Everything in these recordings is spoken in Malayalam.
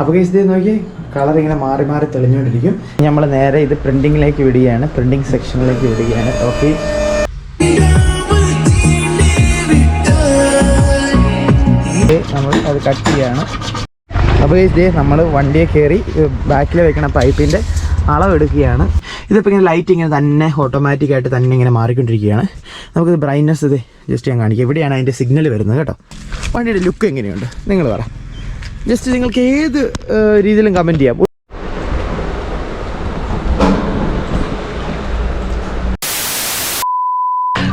അപ്പോൾ കേസ് ഇത് നോക്കി കളർ ഇങ്ങനെ മാറി മാറി തെളിഞ്ഞുകൊണ്ടിരിക്കും നമ്മൾ നേരെ ഇത് പ്രിന്റിങ്ങിലേക്ക് വിടുകയാണ്. പ്രിന്റിങ് സെക്ഷനിലേക്ക് വിടുകയാണ്. ഓക്കെ നമ്മൾ അത് കട്ട് ചെയ്യാണ്. അപ്പോൾ ഇതേ നമ്മൾ വണ്ടിയെ കയറി ബാക്കിൽ വെക്കണ പൈപ്പിന്റെ അളവെടുക്കുകയാണ് ഇതിപ്പോൾ ഇങ്ങനെ ലൈറ്റ് ഇങ്ങനെ തന്നെ ഓട്ടോമാറ്റിക്കായിട്ട് തന്നെ ഇങ്ങനെ മാറിക്കൊണ്ടിരിക്കുകയാണ്. നമുക്കിത് ബ്രൈറ്റ്നസ് ഇത് ജസ്റ്റ് ഞാൻ കാണിക്കാം. ഇവിടെയാണ് അതിന്റെ സിഗ്നൽ വരുന്നത് കേട്ടോ. വണ്ടിയുടെ ലുക്ക് എങ്ങനെയുണ്ട്? നിങ്ങൾ പറ. ജസ്റ്റ് നിങ്ങൾക്ക് ഏത് രീതിയിലും കമന്റ് ചെയ്യാം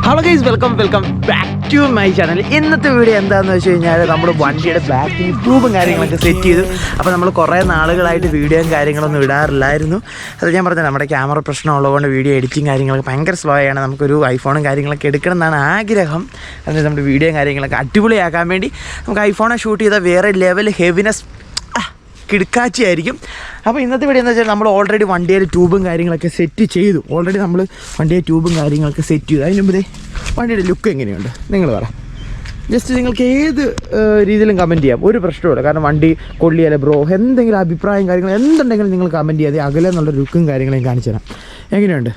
hello guys welcome welcome back to my channel ഇന്നത്തെ വീഡിയോ എന്താണെന്ന് വെച്ച് കഴിഞ്ഞാൽ നമ്മൾ വണ്ടിയുടെ ബാക്ക് ട്യൂബും കാര്യങ്ങളൊക്കെ സെറ്റ് ചെയ്തു. അപ്പോൾ നമ്മൾ കുറേ നാളുകളായിട്ട് വീഡിയോയും കാര്യങ്ങളൊന്നും ഇടാറില്ലായിരുന്നു. അത് ഞാൻ പറഞ്ഞത് നമ്മുടെ ക്യാമറ പ്രശ്നം ഉള്ളതുകൊണ്ട് വീഡിയോ എഡിറ്റിംഗ് കാര്യങ്ങളൊക്കെ ഭയങ്കര സ്ലോ ആണ്. നമുക്കൊരു ഐഫോണും കാര്യങ്ങളൊക്കെ എടുക്കണം എന്നാണ് ആഗ്രഹം. അതായത് നമ്മുടെ വീഡിയോയും കാര്യങ്ങളൊക്കെ അടിപൊളിയാക്കാൻ വേണ്ടി നമുക്ക് ഐഫോണെ ഷൂട്ട് ചെയ്താൽ വേറെ ലെവൽ ഹെവിനെസ് കിടക്കാച്ചിയായിരിക്കും. അപ്പോൾ ഇന്നത്തെ വീഡിയോ എന്ന് വെച്ചാൽ നമ്മൾ ഓൾറെഡി വണ്ടിയിൽ ട്യൂബും കാര്യങ്ങളൊക്കെ സെറ്റ് ചെയ്തു. ഓൾറെഡി നമ്മൾ വണ്ടിയെ ട്യൂബും കാര്യങ്ങളൊക്കെ സെറ്റ് ചെയ്തു. അതിന് മുമ്പ് വണ്ടിയുടെ ലുക്ക് എങ്ങനെയുണ്ട്? നിങ്ങൾ പറ. ജസ്റ്റ് നിങ്ങൾക്ക് ഏത് രീതിയിലും കമന്റ് ചെയ്യാം. ഒരു പ്രശ്നമില്ല കാരണം വണ്ടി കൊള്ളിയല്ല ബ്രോ എന്തെങ്കിലും അഭിപ്രായം കാര്യങ്ങൾ എന്തുണ്ടെങ്കിലും നിങ്ങൾ കമന്റ് ചെയ്യാതെ അകലെ എന്നുള്ള ലുക്കും കാര്യങ്ങളെയും കാണിച്ചു തരാം. എങ്ങനെയുണ്ട്?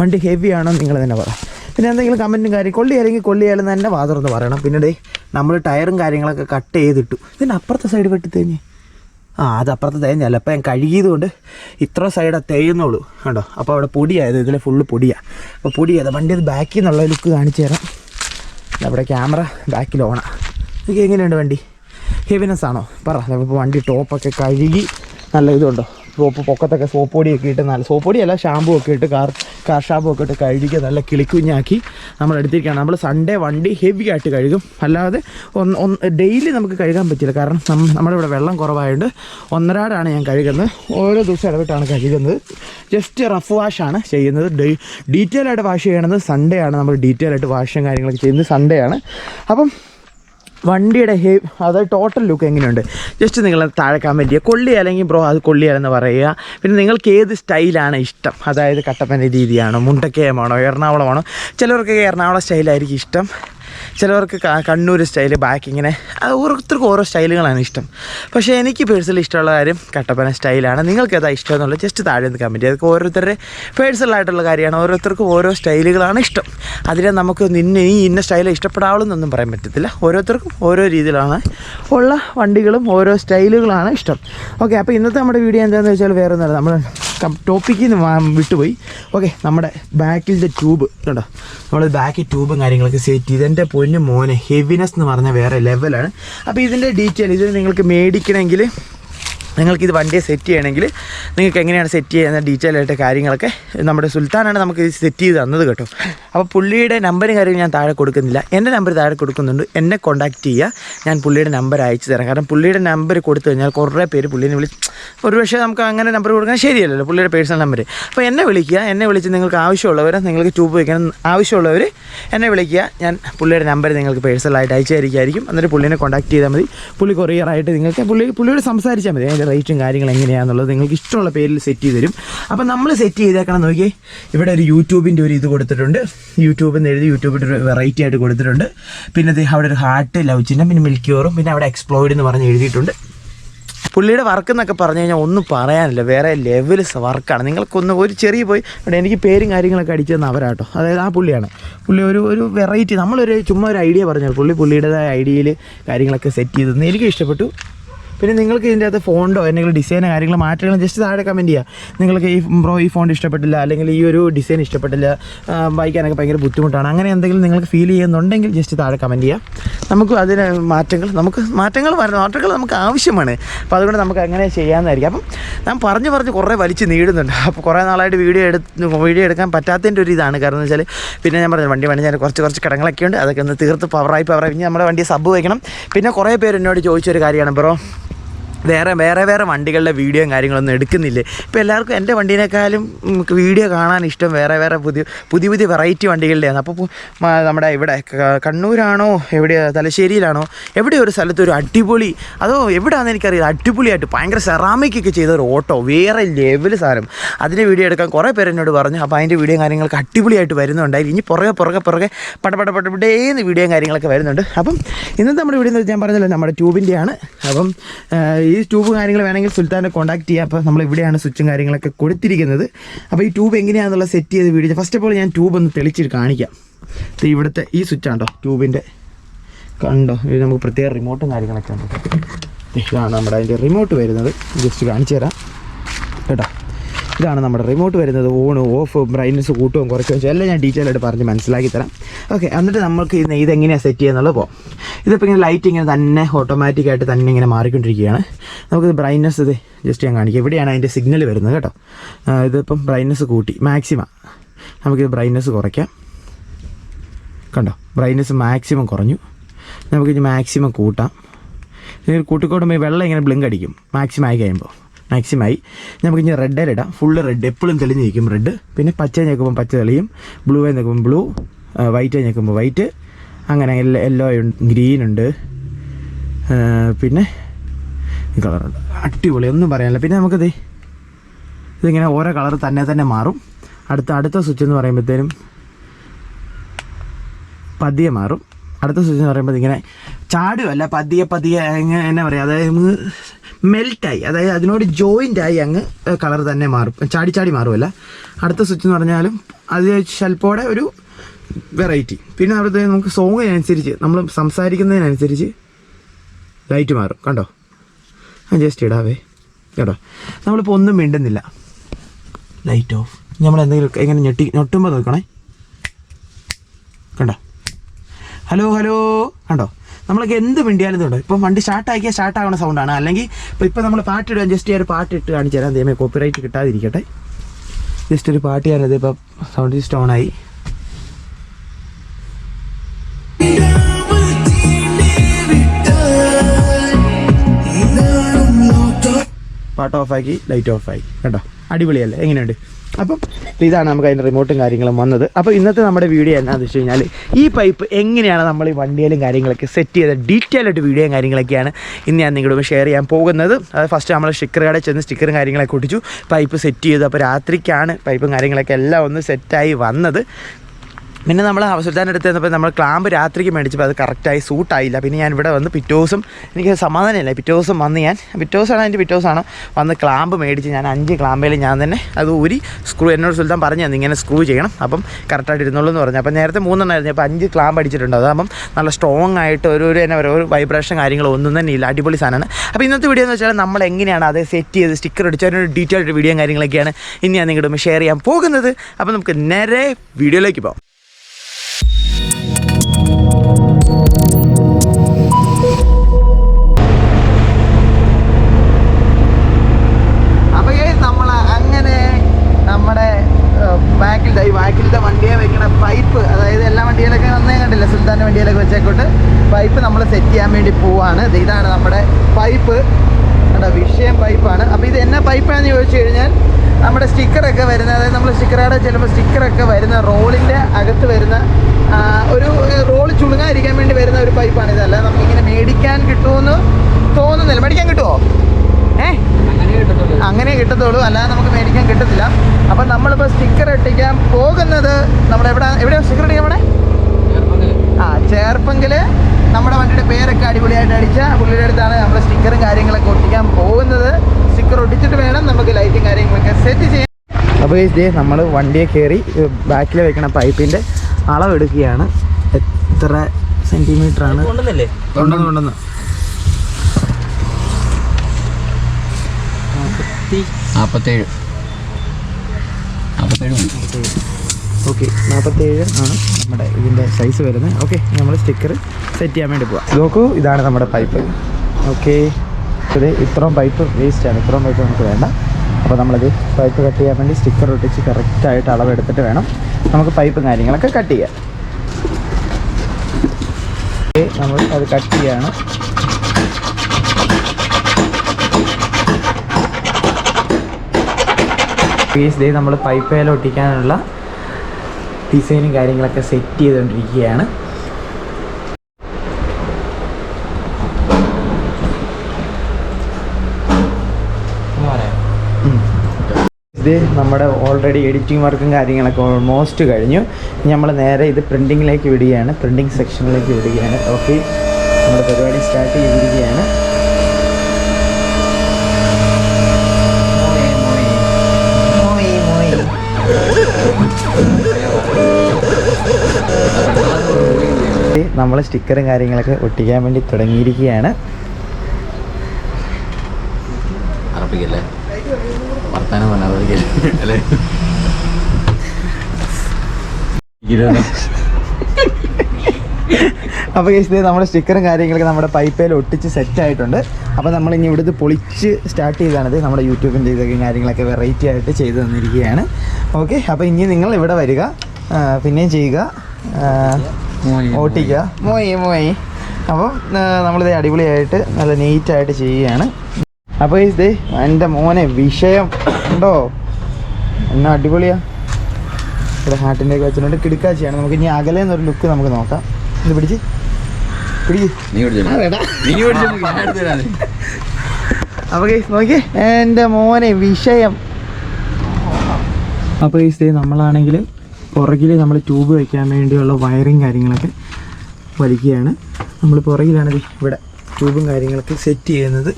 വണ്ടി ഹെവി ആണോ? നിങ്ങൾ തന്നെ പറ. പിന്നെ എന്തെങ്കിലും കമന്റും കാര്യം കൊള്ളി കൊള്ളിയാലെന്ന് തന്നെ വാതർന്ന് പറയണം. പിന്നെ നമ്മൾ ടയറും കാര്യങ്ങളൊക്കെ കട്ട് ചെയ്തിട്ടു. ഇതിന്റെ അപ്പുറത്തെ സൈഡ് വെട്ടി തേഞ്ഞ് ആ അത് തേഞ്ഞല്ല അപ്പോൾ ഞാൻ കഴുകിയത് കൊണ്ട് ഇത്ര സൈഡാണ് തേയുന്നുള്ളൂ. കണ്ടോ? അപ്പോൾ അവിടെ പൊടിയായത്. ഇതിൽ ഫുള്ള് പൊടിയാണ് അപ്പോൾ പൊടിയായത് വണ്ടി അത് ബാക്കിൽ നിന്നുള്ള ലുക്ക് കാണിച്ചു തരാം. അവിടെ ക്യാമറ ബാക്കിൽ ഓണാണ് എനിക്ക് എങ്ങനെയുണ്ട് വണ്ടി? ഹെവിനെസ് ആണോ? പറ. ഇപ്പോൾ വണ്ടി ടോപ്പൊക്കെ കഴുകി നല്ല ഇതുണ്ടോ? സോപ്പ് പൊക്കത്തൊക്കെ സോപ്പ് പൊടിയൊക്കെ ഇട്ട് നല്ല സോപ്പ് പൊടിയല്ല ഷാമ്പു ഒക്കെ ഇട്ട് കാർ ഒക്കെ ഇട്ട് കഴുകി നല്ല കിളിക്കുഞ്ഞാക്കി നമ്മൾ എടുത്തിരിക്കുകയാണ്. നമ്മൾ സൺഡേ വണ്ടി ഹെവി ആയിട്ട് കഴുകും. അല്ലാതെ ഒന്ന് ഡെയിലി നമുക്ക് കഴുകാൻ പറ്റില്ല. കാരണം നമ്മുടെ ഇവിടെ വെള്ളം കുറവായതുകൊണ്ട് ഒന്നരാടാണ് ഞാൻ കഴുകുന്നത്. ഓരോ ദിവസം ഇടവിട്ടാണ് കഴുകുന്നത്. ജസ്റ്റ് റഫ് വാഷാണ് ചെയ്യുന്നത്. ഡീറ്റെയിൽ ആയിട്ട് വാഷ് ചെയ്യണത് സൺഡേ ആണ്. നമ്മൾ ഡീറ്റെയിൽ ആയിട്ട് വാഷും കാര്യങ്ങളൊക്കെ ചെയ്യുന്നത് സൺഡേ ആണ്. അപ്പം വണ്ടിയുടെ ഹേ അത് ടോട്ടൽ ലുക്ക് എങ്ങനെയുണ്ട്? ജസ്റ്റ് നിങ്ങൾ താഴെ കമന്റ് ചെയ്യുക. കൊള്ളി അല്ലെങ്കിൽ ബ്രോ അത് കൊള്ളിയാലെന്ന് പറയുക. പിന്നെ നിങ്ങൾക്ക് ഏത് സ്റ്റൈലാണ് ഇഷ്ടം? അതായത് കട്ടപ്പന രീതിയാണോ മുണ്ടക്കയമാണോ എറണാകുളമാണോ? ചിലവർക്കൊക്കെ എറണാകുളം സ്റ്റൈലായിരിക്കും ഇഷ്ടം. ചിലവർക്ക് കണ്ണൂർ സ്റ്റൈൽ ബാക്ക് ഇങ്ങനെ ഓരോരുത്തർക്കും ഓരോ സ്റ്റൈലുകളാണ് ഇഷ്ടം. പക്ഷേ എനിക്ക് പേഴ്സണലി ഇഷ്ടമുള്ള കാര്യം കട്ടപ്പന സ്റ്റൈലാണ്. നിങ്ങൾക്ക് ഏതാ ഇഷ്ടം എന്നുള്ളത് ജസ്റ്റ് താഴെ നിന്ന് കമന്റ് അതൊക്കെ ഓരോരുത്തരുടെ പേഴ്സണൽ ആയിട്ടുള്ള കാര്യമാണ്. ഓരോരുത്തർക്കും ഓരോ സ്റ്റൈലുകളാണ് ഇഷ്ടം. അതിനെ നമുക്ക് നിന്നെ ഈ ഇന്ന സ്റ്റൈൽ ഇഷ്ടപ്പെടാവുള്ളൂ എന്നൊന്നും പറയാൻ പറ്റത്തില്ല. ഓരോരുത്തർക്കും ഓരോ രീതിയിലാണ് ഉള്ള വണ്ടികളും ഓരോ സ്റ്റൈലുകളാണ് ഇഷ്ടം. ഓക്കെ അപ്പോൾ ഇന്നത്തെ നമ്മുടെ വീഡിയോ എന്താണെന്ന് വെച്ചാൽ വേറെ ഒന്നുമല്ല നമ്മൾ ടോപ്പിക്കിൽ നിന്ന് വിട്ടുപോയി. ഓക്കെ നമ്മുടെ ബാക്കിലത്തെ ട്യൂബ് കണ്ടോ? നമ്മൾ ബാക്കിൽ ട്യൂബും കാര്യങ്ങളൊക്കെ സെറ്റ് ചെയ്ത് എന്റെ പൊന്നു മോനെ ഹെവിനെസ് എന്ന് പറഞ്ഞാൽ വേറെ ലെവലാണ് അപ്പോൾ ഇതിന്റെ ഡീറ്റെയിൽ ഇത് നിങ്ങൾക്ക് മേടിക്കണമെങ്കിൽ നിങ്ങൾക്ക് ഇത് വണ്ടിയെ സെറ്റ് ചെയ്യണമെങ്കിൽ നിങ്ങൾക്ക് എങ്ങനെയാണ് സെറ്റ് ചെയ്യുന്ന ഡീറ്റെയിൽ ആയിട്ട് കാര്യങ്ങളൊക്കെ നമ്മുടെ സുൽത്താനാണ് നമുക്ക് ഇത് സെറ്റ് ചെയ്ത് തന്നത് കേട്ടോ. അപ്പോൾ പുള്ളിയുടെ നമ്പറും കാര്യങ്ങളും ഞാൻ താഴെ കൊടുക്കുന്നില്ല. എന്റെ നമ്പർ താഴെ കൊടുക്കുന്നുണ്ട്. എന്നെ കോൺടാക്റ്റ് ചെയ്യുക. ഞാൻ പുള്ളിയുടെ നമ്പർ അയച്ചു തരാം. കാരണം പുള്ളിയുടെ നമ്പർ കൊടുത്തു കഴിഞ്ഞാൽ കുറേ പേര് പുള്ളിനെ വിളിച്ച് ഒരു പക്ഷേ നമുക്ക് അങ്ങനെ നമ്പർ കൊടുക്കാൻ ശരിയല്ലല്ലോ പുള്ളിയുടെ പേഴ്സണൽ നമ്പർ അപ്പോൾ എന്നെ വിളിക്കുക. എന്നെ വിളിച്ച് നിങ്ങൾക്ക് ആവശ്യമുള്ളവർ നിങ്ങൾക്ക് ട്യൂബ് വയ്ക്കണം. ആവശ്യമുള്ളവർ എന്നെ വിളിക്കുക. ഞാൻ പുള്ളിയുടെ നമ്പർ നിങ്ങൾക്ക് പേഴ്സണലായിട്ട് അയച്ചു തരികയായിരിക്കും. എന്നിട്ട് പുള്ളിനെ കോൺടാക്ട് ചെയ്താൽ മതി. പുള്ളി കൊറിയറായിട്ട് നിങ്ങൾക്ക് പുള്ളി പുള്ളിയോട് സംസാരിച്ചാൽ മതി. അതിന്റെ റേറ്റും കാര്യങ്ങൾ എങ്ങനെയാണെന്നുള്ളത് നിങ്ങൾക്ക് ഇഷ്ടമുള്ള പേരിൽ സെറ്റ് ചെയ്ത് തരും. അപ്പം നമ്മൾ സെറ്റ് ചെയ്തേക്കണം നോക്കിയേ. ഇവിടെ ഒരു യൂട്യൂബിന്റെ ഒരു ഇത് കൊടുത്തിട്ടുണ്ട്. യൂട്യൂബിൽ നിന്ന് എഴുതി യൂട്യൂബിന്റെ ഒരു വെറൈറ്റി ആയിട്ട് കൊടുത്തിട്ടുണ്ട്. പിന്നെ അവിടെ ഒരു ഹാർട്ട് ലവ് ചിഹ്നം പിന്നെ മിൽക്കിയോറും പിന്നെ അവിടെ എക്സ്പ്ലോയിഡ് എന്ന് പറഞ്ഞ് എഴുതിയിട്ടുണ്ട്. പുള്ളിയുടെ വർക്ക് എന്നൊക്കെ പറഞ്ഞു കഴിഞ്ഞാൽ ഒന്നും പറയാനില്ല. വേറെ ലെവൽ വർക്കാണ് നിങ്ങൾക്കൊന്ന് ഒരു ചെറിയ പോയി. ഇവിടെ എനിക്ക് പേരും കാര്യങ്ങളൊക്കെ അടിച്ചു തന്ന അവരാട്ടോ. അതായത് ആ പുള്ളിയാണ്. പുള്ളി ഒരു ഒരു വെറൈറ്റി നമ്മളൊരു ചുമ്മാ ഒരു ഐഡിയ പറഞ്ഞു പുള്ളി പുള്ളിയുടേതായ ഐഡിയയിൽ കാര്യങ്ങളൊക്കെ സെറ്റ് ചെയ്തു തന്നു. എനിക്ക് ഇഷ്ടപ്പെട്ടു. പിന്നെ നിങ്ങൾക്ക് ഇതിന്റെ അകത്ത് ഫോണ്ടോ എന്തെങ്കിലും ഡിസൈനോ കാര്യങ്ങൾ മാറ്റങ്ങൾ ജസ്റ്റ് താഴെ കമന്റ് ചെയ്യുക നിങ്ങൾക്ക് ഈ ബ്രോ ഈ ഫോണ്ട് ഇഷ്ടപ്പെട്ടില്ല അല്ലെങ്കിൽ ഈ ഒരു ഡിസൈൻ ഇഷ്ടപ്പെട്ടില്ല വായിക്കാനൊക്കെ ഭയങ്കര ബുദ്ധിമുട്ടാണ്. അങ്ങനെ എന്തെങ്കിലും നിങ്ങൾക്ക് ഫീൽ ചെയ്യുന്നുണ്ടെങ്കിൽ ജസ്റ്റ് താഴെ കമന്റ് ചെയ്യുക നമുക്ക് അതിന് മാറ്റങ്ങൾ നമുക്ക് മാറ്റങ്ങൾ മാറ്റങ്ങൾ നമുക്ക് ആവശ്യമാണ്. അപ്പോൾ അതുകൊണ്ട് നമുക്ക് അങ്ങനെ ചെയ്യാമെന്നായിരിക്കും അപ്പം ഞാൻ പറഞ്ഞു പറഞ്ഞ് കുറേ വലിച്ച് നീടുന്നുണ്ട്. അപ്പോൾ കുറേ നാളായിട്ട് വീഡിയോ എടുത്ത് വീഡിയോ എടുക്കാൻ പറ്റാത്തതിന്റെ ഒരു ഇതാണ്. കാരണം എന്ന് വെച്ചാൽ പിന്നെ ഞാൻ പറഞ്ഞു വണ്ടി വണ്ടി ഞാൻ കുറച്ച് കുറച്ച് കിടങ്ങളൊക്കെ ഉണ്ട് അതൊക്കെ ഒന്ന് തീർത്ത് പവറായി പവറായി പിന്നെ നമ്മുടെ വണ്ടി സബ് വയ്ക്കണം. പിന്നെ കുറേ പേര് എന്നോട് ചോദിച്ചൊരു കാര്യമാണ് ബ്രോ. വേറെ വേറെ വേറെ വണ്ടികളുടെ വീഡിയോയും കാര്യങ്ങളൊന്നും എടുക്കുന്നില്ലേ? ഇപ്പോൾ എല്ലാവർക്കും എന്റെ വണ്ടീനേക്കാളും നമുക്ക് വീഡിയോ കാണാൻ ഇഷ്ടം വേറെ വേറെ പുതിയ പുതിയ പുതിയ വെറൈറ്റി വണ്ടികളുടെയാണ്. അപ്പോൾ നമ്മുടെ ഇവിടെ കണ്ണൂരാണോ? എവിടെ തലശ്ശേരിയിലാണോ? എവിടെ ഒരു സ്ഥലത്ത് ഒരു അടിപൊളി അതോ എവിടെയാണെന്ന് എനിക്കറിയില്ല. അടിപൊളിയായിട്ട് ഭയങ്കര സെറാമിക് ഒക്കെ ചെയ്ത ഒരു ഓട്ടോ വേറെ ലെവൽ സാധനം. അതിന്റെ വീഡിയോ എടുക്കാൻ കുറേ പേര് എന്നോട് പറഞ്ഞു അപ്പോൾ അതിന്റെ വീഡിയോ കാര്യങ്ങളൊക്കെ അടിപൊളിയായിട്ട് വരുന്നുണ്ടായി. ഇനി പുറകെ പുറകെ പുറകെ പടപടപടപടേന്ന് പട പടപടേന്ന് വീഡിയോയും കാര്യങ്ങളൊക്കെ വരുന്നുണ്ട്. അപ്പം ഇന്നത്തെ നമ്മുടെ വീഡിയോ ഞാൻ പറഞ്ഞല്ലോ നമ്മുടെ ട്യൂബിന്റെയാണ്. അപ്പം ഈ ട്യൂബ് കാര്യങ്ങൾ വേണമെങ്കിൽ സുൽത്താനെ കോൺടാക്ട് ചെയ്യാം. അപ്പോൾ നമ്മൾ ഇവിടെയാണ് സ്വിച്ചും കാര്യങ്ങളൊക്കെ കൊടുത്തിരിക്കുന്നത്. അപ്പോൾ ഈ ട്യൂബ് എങ്ങനെയാണെന്നുള്ള സെറ്റ് ചെയ്ത് വീഡിയോ ഫസ്റ്റ് ഓഫ് ഓൾ ഞാൻ ട്യൂബ് ഒന്ന് തെളിച്ചിട്ട് കാണിക്കാം. ഇവിടുത്തെ ഈ സ്വിച്ചാണ് കേട്ടോ ട്യൂബിന്റെ കണ്ടോ? ഇത് നമുക്ക് പ്രത്യേക റിമോട്ടും കാര്യങ്ങളൊക്കെ ഉണ്ട്. ഇതാണ് നമ്മുടെ അതിന്റെ റിമോട്ട് വരുന്നത്. ജസ്റ്റ് കാണിച്ചു തരാം കേട്ടോ? ഇതാണ് നമ്മുടെ റിമോട്ട് വരുന്നത്. ഓൺ ഓഫ് ബ്രൈറ്റ്നസ് കൂട്ടുകയും കുറയ്ക്കുകയും ചെയ്യും. എല്ലാം ഞാൻ ഡീറ്റെയിൽ ആയിട്ട് പറഞ്ഞ് മനസ്സിലാക്കി തരാം. ഓക്കെ എന്നിട്ട് നമുക്ക് ഇത് ഇതെങ്ങനെയാണ് സെറ്റ് ചെയ്യുന്നുള്ളത് പോ. ഇതിപ്പോൾ ഇങ്ങനെ ലൈറ്റ് ഇങ്ങനെ തന്നെ ഓട്ടോമാറ്റിക്കായിട്ട് തന്നെ ഇങ്ങനെ മാറിക്കൊണ്ടിരിക്കുകയാണ്. നമുക്കിത് ബ്രൈറ്റ്നസ് ഇത് ജസ്റ്റ് ഞാൻ കാണിക്കാം. ഇവിടെയാണ് അതിന്റെ സിഗ്നൽ വരുന്നത് കേട്ടോ. ഇതിപ്പം ബ്രൈറ്റ്നസ് കൂട്ടി. മാക്സിമം നമുക്കിത് ബ്രൈറ്റ്നസ് കുറയ്ക്കാം. കണ്ടോ? ബ്രൈറ്റ്നസ് മാക്സിമം കുറഞ്ഞു. നമുക്കിത് മാക്സിമം കൂട്ടാം. കൂട്ടിക്കോട്ടുമ്പോൾ ഈ വെള്ളം ഇങ്ങനെ ബ്ലിങ്ക് അടിക്കും. മാക്സിമം ആയി കഴിയുമ്പോൾ. മാക്സിമം ആയി നമുക്ക് ഇനി റെഡ് ഇടാം. ഫുള്ള് റെഡ് എപ്പോഴും തെളിഞ്ഞിരിക്കും റെഡ് പിന്നെ പച്ച ഞെക്കുമ്പോൾ പച്ച തെളിയും. ബ്ലൂ ഞെക്കുമ്പോൾ ബ്ലൂ വൈറ്റ് ഞെക്കുമ്പോൾ വൈറ്റ് അങ്ങനെ യെല്ലോ ഉണ്ട് ഗ്രീൻ ഉണ്ട്. പിന്നെ കളറുണ്ട് അടിപൊളി. ഒന്നും പറയാനില്ല. പിന്നെ നമുക്കത് ഇതിങ്ങനെ ഓരോ കളർ തന്നെ തന്നെ മാറും. അടുത്ത അടുത്ത സ്വിച്ച് എന്ന് പറയുമ്പോഴത്തേനും പതിയെ മാറും. അടുത്ത സ്വിച്ച് എന്ന് പറയുമ്പോൾ ഇങ്ങനെ ചാടുമല്ല പതിയെ പതിയെ എങ്ങനെ എന്നാ പറയുക അതായത് അങ്ങ് മെൽറ്റായി. അതായത് അതിനോട് ജോയിന്റ് ആയി അങ്ങ് കളർ തന്നെ മാറും. ചാടി ചാടി മാറുമല്ല അടുത്ത സ്വിച്ച് എന്ന് പറഞ്ഞാലും അത് ശൽപ്പോടെ ഒരു വെറൈറ്റി പിന്നെ അവിടുത്തെ നമുക്ക് സോങ്ങിനനുസരിച്ച് നമ്മൾ സംസാരിക്കുന്നതിനനുസരിച്ച് ലൈറ്റ് മാറും. കണ്ടോ? ആ ജസ്റ്റ് ഇടാവേ. കേട്ടോ നമ്മളിപ്പോൾ ഒന്നും മിണ്ടുന്നില്ല. ലൈറ്റ് ഓഫ് നമ്മൾ എന്തെങ്കിലും എങ്ങനെ ഞെട്ടി ഞൊട്ടുമ്പോൾ നോക്കണേ. കണ്ടോ? ഹലോ ഹലോ കണ്ടോ? നമ്മളൊക്കെ എന്ത് മിണ്ടിയാലും ഇതുണ്ട് ഇപ്പം വണ്ടി സ്റ്റാർട്ട് ആക്കിയാൽ സ്റ്റാർട്ട് ആവുന്ന സൗണ്ടാണ് അല്ലെങ്കിൽ ഇപ്പോൾ ഇപ്പം നമ്മൾ പാട്ടിടുക ജസ്റ്റ് ഒരു പാട്ട് ഇട്ട് കാണിച്ചു തരാം. ദൈവമേ കോപ്പിറൈറ്റ് കിട്ടാതിരിക്കട്ടെ. ജസ്റ്റ് ഒരു പാട്ട് ഞാനത് ഇപ്പം സൗണ്ട് സിസ്റ്റം ഓണായി പാട്ട് ഓഫാക്കി ലൈറ്റ് ഓഫായി കേട്ടോ അടിപൊളിയല്ലേ? എങ്ങനെയുണ്ട്? അപ്പം ഇതാണ് നമുക്ക് അതിന്റെ റിമോട്ടും കാര്യങ്ങളും വന്നത്. അപ്പോൾ ഇന്നത്തെ നമ്മുടെ വീഡിയോ എന്നാന്ന് വെച്ച് കഴിഞ്ഞാൽ ഈ പൈപ്പ് എങ്ങനെയാണ് നമ്മൾ ഈ വണ്ടിയിലും കാര്യങ്ങളൊക്കെ സെറ്റ് ചെയ്ത ഡീറ്റെയിൽ ആയിട്ട് വീഡിയോയും കാര്യങ്ങളൊക്കെയാണ് ഇന്ന് ഞാൻ നിങ്ങളോട് ഷെയർ ചെയ്യാൻ പോകുന്നത്. അത് ഫസ്റ്റ് നമ്മൾ സ്റ്റിക്കർ കടയിൽ ചെന്ന് സ്റ്റിക്കറും കാര്യങ്ങളൊക്കെ ഒട്ടിച്ചു. പൈപ്പ് സെറ്റ് ചെയ്തു. അപ്പോൾ രാത്രിക്കാണ് പൈപ്പും കാര്യങ്ങളൊക്കെ എല്ലാം ഒന്ന് സെറ്റായി വന്നത്. പിന്നെ നമ്മൾ ഹൗസുൽത്താന്റെ അടുത്ത് ചെന്നപ്പോൾ നമ്മൾ ക്ലാമ്പ് രാത്രിക്ക് മേടിച്ചപ്പോൾ അത് കറക്റ്റായി സൂട്ടായില്ല. പിന്നെ ഞാൻ ഇവിടെ വന്ന് പിറ്റേ ദിവസം എനിക്ക് സമാധാനമില്ല. പിറ്റേ ദിവസം വന്ന് ഞാൻ പിറ്റേ ദിവസമാണ് അതിന്റെ പിറ്റേ ദിവസമാണ് വന്ന് ക്ലാമ്പ് മേടിച്ച് ഞാൻ അഞ്ച് ക്ലാമ്പയിൽ ഞാൻ തന്നെ അത് ഊരി സ്ക്രൂ എന്നോട് സുൽത്താൻ പറഞ്ഞു തന്നെ ഇങ്ങനെ സ്ക്രൂ ചെയ്യണം. അപ്പം കറക്റ്റായിട്ട് ഇരുന്നുള്ളൂ എന്ന് പറഞ്ഞു. അപ്പം നേരത്തെ മൂന്നെണ്ണം ആയിരുന്നു. അപ്പോൾ അഞ്ച് ക്ലാമ്പ് അടിച്ചിട്ടുണ്ട്. അതാകുമ്പം നല്ല സ്ട്രോങ് ആയിട്ട് ഒരു ഒരു എന്നാ പറയുക ഒരു വൈബ്രേഷൻ കാര്യങ്ങളോ ഒന്നും തന്നെ ഇല്ല. അടിപൊളി സാധനമാണ്. അപ്പോൾ ഇന്നത്തെ വീഡിയോ എന്ന് വെച്ചാൽ നമ്മൾ എങ്ങനെയാണ് അത് സെറ്റ് ചെയ്ത് സ്റ്റിക്കർ അടിച്ച് ഒരു ഡീറ്റെയിൽഡ് വീഡിയോ കാര്യങ്ങളൊക്കെയാണ് ഇനി ഞാൻ നിങ്ങളുടെ ഷെയർ ചെയ്യാൻ പോകുന്നത്. അപ്പോൾ നമുക്ക് നേരെ വീഡിയോയിലേക്ക് പോകാം. ബാക്കിൽ ഈ ബാക്കിലത്തെ വണ്ടിയെ വെക്കണ പൈപ്പ് അതായത് എല്ലാ വണ്ടിയിലൊക്കെ നന്നേ കണ്ടില്ല സുൽത്താന്റെ വണ്ടിയിലൊക്കെ വെച്ചേക്കൊണ്ട് പൈപ്പ് നമ്മൾ സെറ്റ് ചെയ്യാൻ വേണ്ടി പോവാണ്. ഇതാണ് നമ്മുടെ പൈപ്പ് കണ്ടോ വിഷയം പൈപ്പാണ് അപ്പോൾ ഇത് എന്നാ പൈപ്പാണെന്ന് ചോദിച്ചു കഴിഞ്ഞാൽ നമ്മുടെ സ്റ്റിക്കറൊക്കെ വരുന്ന അതായത് നമ്മൾ സ്റ്റിക്കറുടെ ചിലപ്പോൾ സ്റ്റിക്കറൊക്കെ വരുന്ന റോളിന്റെ അകത്ത് വരുന്ന ഒരു റോൾ ചുളുങ്ങാതിരിക്കാൻ വേണ്ടി വരുന്ന ഒരു പൈപ്പാണ് ഇതല്ല നമുക്കിങ്ങനെ മേടിക്കാൻ കിട്ടുമെന്ന് തോന്നുന്നില്ല. മേടിക്കാൻ കിട്ടുമോ ഏ? അങ്ങനെ കിട്ടത്തുള്ളൂ. അല്ലാതെ നമുക്ക് മേടിക്കാൻ കിട്ടത്തില്ല. അപ്പം നമ്മളിപ്പോൾ സ്റ്റിക്കർ ഒട്ടിക്കാൻ പോകുന്നത് നമ്മുടെ എവിടെ എവിടെയാണ് സ്റ്റിക്കർ ഒട്ടിക്കാൻ പോണേ ആ ചേർപ്പെങ്കിൽ നമ്മുടെ വണ്ടിയുടെ പേരൊക്കെ അടിപൊളിയായിട്ട് അടിച്ച പുള്ളിയുടെ അടുത്താണ് നമ്മൾ സ്റ്റിക്കറും കാര്യങ്ങളൊക്കെ ഒട്ടിക്കാൻ പോകുന്നത്. സ്റ്റിക്കർ ഒട്ടിച്ചിട്ട് വേണം നമുക്ക് ലൈറ്റും കാര്യങ്ങളൊക്കെ സെറ്റ് ചെയ്യാൻ. അപ്പോൾ ഇതേ നമ്മൾ വണ്ടിയെ കയറി ബാക്കിൽ വെക്കണ പൈപ്പിന്റെ അളവെടുക്കുകയാണ്. എത്ര സെന്റിമീറ്റർ ആണ്? കൊണ്ടുവന്നില്ലേ? കൊണ്ടുവന്ന് കൊണ്ടുവന്ന്. നാൽപ്പത്തേഴ് നാൽപ്പത്തേഴ് ഓക്കെ നാൽപ്പത്തേഴ് ആണ് നമ്മുടെ ഇതിന്റെ സൈസ് വരുന്നത്. ഓക്കെ നമ്മൾ സ്റ്റിക്കർ സെറ്റ് ചെയ്യാൻ വേണ്ടി പോവാം. നോക്കൂ ഇതാണ് നമ്മുടെ പൈപ്പ് ഓക്കെ ഇത് ഇത്രയും പൈപ്പ് വേസ്റ്റാണ് ഇത്രയും പൈപ്പ് നമുക്ക് വേണ്ട. അപ്പോൾ നമ്മളിത് പൈപ്പ് കട്ട് ചെയ്യാൻ വേണ്ടി സ്റ്റിക്കർ ഒട്ടിച്ച് കറക്റ്റായിട്ട് അളവെടുത്തിട്ട് വേണം നമുക്ക് പൈപ്പും കാര്യങ്ങളൊക്കെ കട്ട് ചെയ്യാൻ. ഓക്കേ, നമ്മൾ അത് കട്ട് ചെയ്യാണ്. പീസ് ഡേ നമ്മൾ പൈപ്പ് വേല ഒട്ടിക്കാനുള്ള ഡിസൈനും കാര്യങ്ങളൊക്കെ സെറ്റ് ചെയ്തുകൊണ്ടിരിക്കുകയാണ് ഇത് നമ്മുടെ ഓൾറെഡി എഡിറ്റിംഗ് വർക്കും കാര്യങ്ങളൊക്കെ ഓൾമോസ്റ്റ് കഴിഞ്ഞു. നമ്മൾ നേരെ ഇത് പ്രിന്റിങ്ങിലേക്ക് വിടുകയാണ്. പ്രിന്റിങ് സെക്ഷനിലേക്ക് വിടുകയാണ്. ഓക്കെ നമ്മുടെ പരിപാടി സ്റ്റാർട്ട് ചെയ്തിരിക്കുകയാണ്. നമ്മൾ സ്റ്റിക്കറും കാര്യങ്ങളൊക്കെ ഒട്ടിക്കാൻ വേണ്ടി തുടങ്ങിയിരിക്കുകയാണ്. അറപ്പിക്കല്ലേ വർത്താനം അല്ലേ? അപ്പോൾ കേസ് നമ്മുടെ സ്റ്റിക്കറും കാര്യങ്ങളൊക്കെ നമ്മുടെ പൈപ്പയിൽ ഒട്ടിച്ച് സെറ്റ് ആയിട്ടുണ്ട്. അപ്പോൾ നമ്മൾ ഇനി ഇവിടുത്തെ പൊളിച്ച് സ്റ്റാർട്ട് ചെയ്താണിത് നമ്മുടെ യൂട്യൂബിന്റെ ഇതൊക്കെ കാര്യങ്ങളൊക്കെ വെറൈറ്റി ആയിട്ട് ചെയ്തു തന്നിരിക്കുകയാണ്. ഓക്കെ അപ്പോൾ ഇനി നിങ്ങൾ ഇവിടെ വരിക. പിന്നെയും ചെയ്യുക. ഓട്ടിക്കുക മോയി. മോയി അപ്പം നമ്മളിത് അടിപൊളിയായിട്ട് നല്ല നീറ്റായിട്ട് ചെയ്യുകയാണ്. അപ്പോൾ ഇത് എന്റെ മോനെ വിഷയം ഉണ്ടോ? എന്നാ അടിപൊളിയാ. ഇവിടെ ഹാർട്ടിന്റെ ഒക്കെ വെച്ചിട്ടുണ്ട്. കിടുക്കാച്ചിയാണ്. നമുക്ക് ഇനി അകലെ എന്നൊരു ലുക്ക് നമുക്ക് നോക്കാം. ഇത് പിടിച്ച്. അപ്പൊ നോക്കിയേ. എന്റെ മോനെ വിഷയം. അപ്പോൾ ഗൈസ് നമ്മളാണെങ്കിൽ പുറകിൽ നമ്മൾ ട്യൂബ് വയ്ക്കാൻ വേണ്ടിയുള്ള വയറിങ് കാര്യങ്ങളൊക്കെ വലിക്കുകയാണ്. നമ്മൾ പുറകിലാണ് ഇവിടെ ട്യൂബും കാര്യങ്ങളൊക്കെ സെറ്റ് ചെയ്യുന്നത്.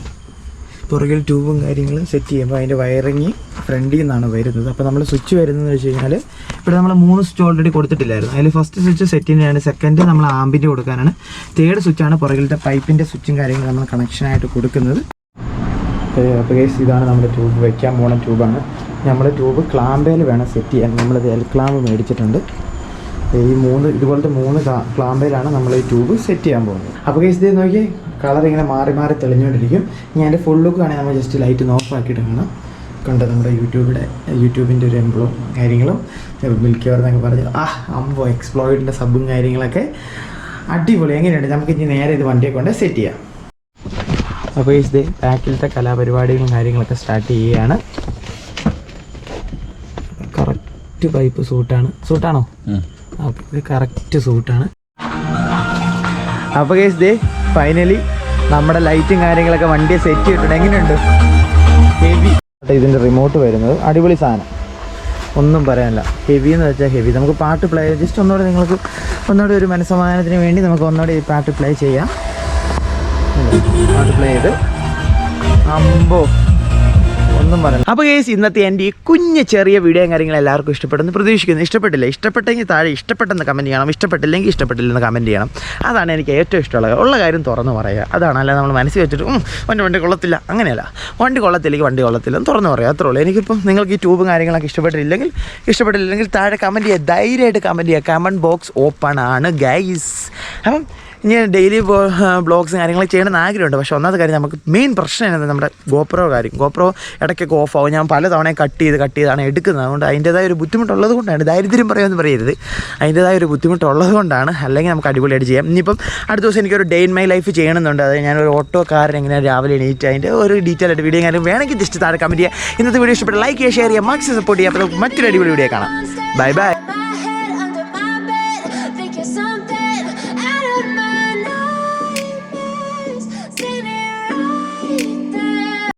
പുറകിൽ ട്യൂബും കാര്യങ്ങളും സെറ്റ് ചെയ്യുമ്പോൾ അതിന്റെ വയറിങ് ഫ്രണ്ടിൽ നിന്നാണ് വരുന്നത്. അപ്പോൾ നമ്മൾ സ്വിച്ച് വരുന്നതെന്ന് വെച്ച് കഴിഞ്ഞാൽ ഇവിടെ നമ്മൾ മൂന്ന് സ്വിച്ച് ഓൾറെഡി കൊടുത്തിട്ടില്ലായിരുന്നു. അതിൽ ഫസ്റ്റ് സ്വിച്ച് സെറ്റിന്റെയാണ് സെക്കൻഡ് നമ്മൾ ആമ്പിന്റെ കൊടുക്കാനാണ്. തേർഡ് സ്വിച്ചാണ് പുറകിലത്തെ പൈപ്പിന്റെ സ്വിച്ചും കാര്യങ്ങളും നമ്മൾ കണക്ഷനായിട്ട് കൊടുക്കുന്നത്. അപ്പോൾ കേസ് ഇതാണ് നമ്മുടെ ട്യൂബ് വയ്ക്കാൻ പോണ ട്യൂബാണ് നമ്മൾ ട്യൂബ് ക്ലാമ്പേൽ വേണം സെറ്റ് ചെയ്യാൻ. നമ്മളിത് എൽ ക്ലാമ്പ് മേടിച്ചിട്ടുണ്ട്. ഈ മൂന്ന് ഇതുപോലത്തെ മൂന്ന് ക്ലാമ്പയിലാണ് നമ്മൾ ഈ ട്യൂബ് സെറ്റ് ചെയ്യാൻ പോകുന്നത്. അപ്പോൾ കേസ് ഇത് നോക്കി കളർ ഇങ്ങനെ മാറി മാറി തെളിഞ്ഞുകൊണ്ടിരിക്കും. ഞാൻ എന്റെ ഫുൾ ലുക്ക് ആണെങ്കിൽ നമ്മൾ ജസ്റ്റ് ലൈറ്റ് ഓഫ് ആക്കിയിട്ട് കാണാം. കണ്ടോ? നമ്മുടെ യൂട്യൂബിന്റെ യൂട്യൂബിന്റെ ഒരു എംബ്ലോ കാര്യങ്ങളും മിൽക്കി എന്നൊക്കെ പറഞ്ഞു. ആ അമ്പോ എക്സ്പ്ലോയിഡിന്റെ സബും കാര്യങ്ങളൊക്കെ അടിപൊളി. എങ്ങനെയുണ്ട്? നമുക്ക് ഇനി നേരെ ഇത് വണ്ടിയെ കൊണ്ട് സെറ്റ് ചെയ്യാം. അപ്പോൾ ഇത് ബാക്കിലത്തെ കലാപരിപാടികളും കാര്യങ്ങളൊക്കെ സ്റ്റാർട്ട് ചെയ്യുകയാണ്. കറക്റ്റ് പൈപ്പ് സൂട്ടാണ്. സൂട്ടാണോ. ഓക്കെ ഇത് കറക്റ്റ് സൂട്ടാണ്. അപ്പോൾ കേസ് ദേ ഫൈനലി നമ്മുടെ ലൈറ്റും കാര്യങ്ങളൊക്കെ വണ്ടിയെ സെറ്റ് ചെയ്തിട്ടുണ്ട്. എങ്ങനെയുണ്ട്? ഹെവി ഇതിന്റെ റിമോട്ട് വരുന്നത്. അടിപൊളി സാധനം. ഒന്നും പറയാനില്ല. ഹെവി എന്ന് വെച്ചാൽ ഹെവി നമുക്ക് പാട്ട് പ്ലേ ജസ്റ്റ് ഒന്നുകൂടെ നിങ്ങൾക്ക് ഒന്നുകൂടെ ഒരു മനസ്സമാധാനത്തിന് വേണ്ടി നമുക്ക് ഒന്നുകൂടെ ഈ പാട്ട് പ്ലേ ചെയ്യാം. പാട്ട് പ്ലേ ചെയ്ത്. അമ്പോ. ഒന്നും പറയാം അപ്പോൾ കേസ് ഇന്നത്തെ എന്റെ ഈ കുഞ്ഞ് ചെറിയ വീഡിയോ കാര്യങ്ങൾ എല്ലാവർക്കും ഇഷ്ടപ്പെടുന്നു പ്രതീക്ഷിക്കുന്നു. ഇഷ്ടപ്പെട്ടില്ല ഇഷ്ടപ്പെട്ടെങ്കിൽ താഴെ ഇഷ്ടപ്പെട്ടെന്ന് കമന്റ് ചെയ്യണം. ഇഷ്ടപ്പെട്ടില്ലെങ്കിൽ ഇഷ്ടപ്പെട്ടില്ലെന്ന് കമന്റ് ചെയ്യണം. അതാണ് എനിക്ക് ഏറ്റവും ഇഷ്ടമുള്ളത് ഉള്ള കാര്യം തുറന്ന് പറയുക. അതാണ് നമ്മൾ മനസ്സിൽ വെച്ചിട്ട് വണ്ടി വണ്ടി കൊള്ളത്തില്ല. അങ്ങനെയല്ല. വണ്ടി കൊള്ളത്തില്ലെങ്കിൽ വണ്ടി കൊള്ളത്തില്ല എന്ന് തുറന്ന് പറയുക. അത്രേ ഉള്ളൂ. എനിക്കിപ്പം നിങ്ങൾക്ക് ഈ ട്യൂബും കാര്യങ്ങളൊക്കെ ഇഷ്ടപ്പെട്ടില്ലെങ്കിൽ ഇഷ്ടപ്പെട്ടില്ലെങ്കിൽ താഴെ കമന്റ് ചെയ്യുക. ധൈര്യമായിട്ട് കമന്റ് ചെയ്യുക. കമന്റ് ബോക്സ് ഓപ്പൺ ആണ് ഗൈസ് അപ്പം ഞാൻ ഡെയിലി ബ്ലോഗ്സും കാര്യങ്ങളൊക്കെ ചെയ്യണമെന്ന് ആഗ്രഹമുണ്ട്. പക്ഷേ ഒന്നാമത്തെ കാര്യം നമുക്ക് മെയിൻ പ്രശ്നം എന്നത് നമ്മുടെ ഗോപ്രോ കാര്യം. ഗോപ്രോ ഇടയ്ക്കൊക്കെ ഓഫ് ആവും. ഞാൻ പല തവണയും കട്ട് ചെയ്ത് കട്ട് ചെയ്താണ് എടുക്കുന്നത്. അതുകൊണ്ട് അതിന്റേതായ ഒരു ബുദ്ധിമുട്ടുള്ളത് കൊണ്ടാണ്. ദാരിദ്ര്യം പറയുമെന്ന് പറയരുത്. അതിന്റേതായ ഒരു ബുദ്ധിമുട്ടുള്ളത് കൊണ്ടാണ്. അല്ലെങ്കിൽ നമുക്ക് അടിപൊളിയായിട്ട് ചെയ്യാം. ഇനിയിപ്പം അടുത്ത ദിവസം എനിക്കൊരു ഡേ ഇൻ മൈ ലൈഫ് ചെയ്യണമെന്നുണ്ട്. അത് ഞാനൊരു ഓട്ടോക്കാരൻ എങ്ങനെ രാവിലെ എണീറ്റ് അതിന്റെ ഒരു ഡീറ്റെയിൽ ആയിട്ട് വീഡിയോ കാര്യം വേണമെങ്കിൽ ജസ്റ്റ് താഴെ കമന്റ് ചെയ്യുക. ഇന്നത്തെ വീഡിയോ ഇഷ്ടപ്പെട്ട ലൈക്ക് ചെയ്യുക ഷെയർ ചെയ്യുക മാക്സിമം സപ്പോർട്ട് ചെയ്യുക. അപ്പോൾ മറ്റൊരു അടിപൊളി വീഡിയോ കാണാം. Bye bye